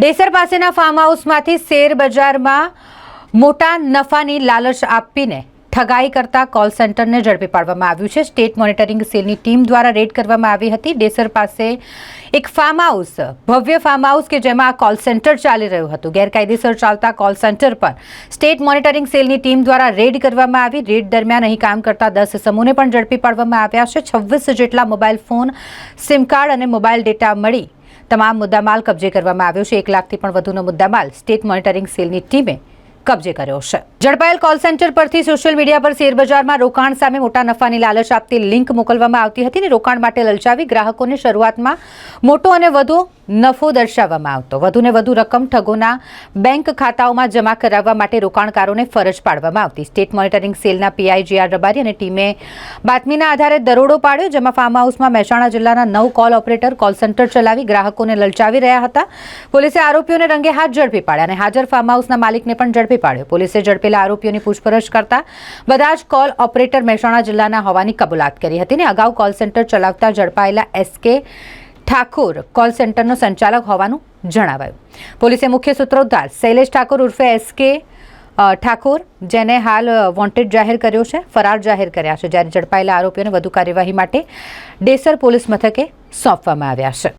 ડેસર પાસેના farm હાઉસમાંથી share બજારમાં મોટા નફાની લાલચ આપીને ઠગાઈ કરતા કોલ સેન્ટરને ઝડપી પાડવામાં આવ્યું છે. સ્ટેટ મોનિટરિંગ સેલની ટીમ દ્વારા રેડ કરવામાં આવી હતી. ડેસર પાસે એક ફાર્મ હાઉસ ભવ્ય ફાર્મ હાઉસ કે જેમાં આ કોલ સેન્ટર ચાલી રહ્યું હતું. ગેરકાયદેસર ચાલતા કોલ સેન્ટર પર સ્ટેટ મોનિટરિંગ સેલની ટીમ દ્વારા રેડ કરવામાં આવી. રેડ દરમિયાન અહીં કામ કરતા દસ સમૂહને પણ ઝડપી પાડવામાં આવ્યા છે. છવ્વીસ જેટલા મોબાઈલ ફોન સિમ કાર્ડ અને મોબાઈલ ડેટા મળી તમામ મુદ્દામાલ કબજે કરવામાં આવ્યો છે. એક લાખથી પણ વધુનો મુદ્દામાલ સ્ટેટ મોનિટરિંગ સેલની ટીમે કબજે કર્યો છે. ઝડપાયેલ કોલ સેન્ટર પરથી સોશિયલ મીડિયા પર શેરબજારમાં રોકાણ સામે મોટા નફાની લાલચ આપતી લિંક મોકલવામાં આવતી હતી અને રોકાણ માટે લલચાવી ગ્રાહકોને શરૂઆતમાં મોટો અને વધુ નફો દર્શાવવામાં આવતો. વધુને વધુ રકમ ઠગોના બેંક ખાતાઓમાં જમા કરાવવા માટે રોકાણકારોને ફરજ પાડવામાં આવતી. સ્ટેટ મોનિટરિંગ સેલના પીઆઈ જે રબારી અને ટીમે બાતમીના આધારે દરોડો પાડ્યો, જેમાં ફાર્મ હાઉસમાં મહેસાણા જિલ્લાના નવ કોલ ઓપરેટર, કોલ સેન્ટર ચલાવી ગ્રાહકોને લલચાવી રહ્યા હતા. પોલીસે આરોપીઓને રંગે હાથ ઝડપી પાડ્યા અને હાજર ફાર્મ હાઉસના માલિકને પણ ઝડપી પાડ્યો. પોલીસે ઝડપેલા આરોપીઓની પૂછપરછ કરતા બધા જ કોલ ઓપરેટર મહેસાણા જિલ્લાના હોવાની કબૂલાત કરી હતી અને અગાઉ કોલ સેન્ટર ચલાવતા ઝડપાયેલા એસકે ઠાકુર કોલ સેન્ટરનો સંચાલક હોવાનું જણાવાયું. પોલીસે મુખ્ય સૂત્રોદ્ધાર શૈલેષ ઠાકોર ઉર્ફે એસકે ઠાકોર, જેને હાલ વોન્ટેડ જાહેર કર્યો છે, ફરાર જાહેર કર્યા છે, જ્યારે ઝડપાયેલા આરોપીઓને વધુ કાર્યવાહી માટે ડેસર પોલીસ મથકે સોંપવામાં આવ્યા છે.